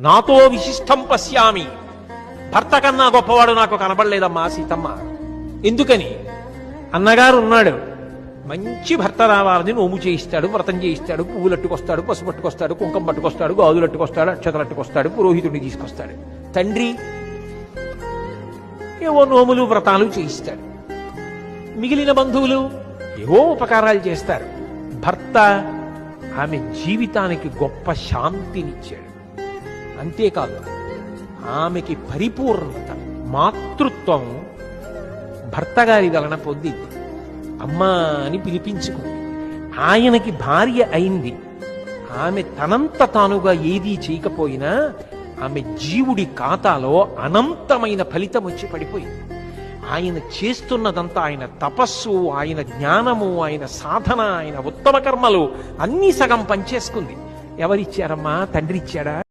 నాతో విశిష్టం పశ్యామి. భర్త కన్నా గొప్పవాడు నాకు కనబడలేదమ్మా సీతమ్మ. ఎందుకని? అన్నగారు ఉన్నాడు. మంచి భర్త రావాలని నోము చేయిస్తాడు వ్రతం చేయిస్తాడు పువ్వులు అట్టుకొస్తాడు పసుపు పట్టుకొస్తాడు కుంకం పట్టుకొస్తాడు గాజులు అట్టుకొస్తాడు అక్షతలు అట్టుకొస్తాడు పురోహితుడిని తీసుకొస్తాడు. తండ్రి ఏవో నోములు వ్రతాలు చేయిస్తాడు. మిగిలిన బంధువులు ఏవో ఉపకారాలు చేస్తారు. భర్త ఆమె జీవితానికి గొప్ప శాంతినిచ్చాడు. అంతేకాదు ఆమెకి పరిపూర్ణత మాతృత్వం భర్తగారి వలన పొందింది అమ్మా అని పిలిపించుకుంది. ఆయనకి భార్య అయింది. ఆమె తనంత తానుగా ఏదీ చేయకపోయినా ఆమె జీవుడి ఖాతాలో అనంతమైన ఫలితం వచ్చి పడిపోయింది. ఆయన చేస్తున్నదంతా ఆయన తపస్సు ఆయన జ్ఞానము ఆయన సాధన ఆయన ఉత్తమ కర్మలు అన్నీ సగం పనిచేసుకుంది. ఎవరిచ్చారమ్మా? తండ్రి ఇచ్చాడా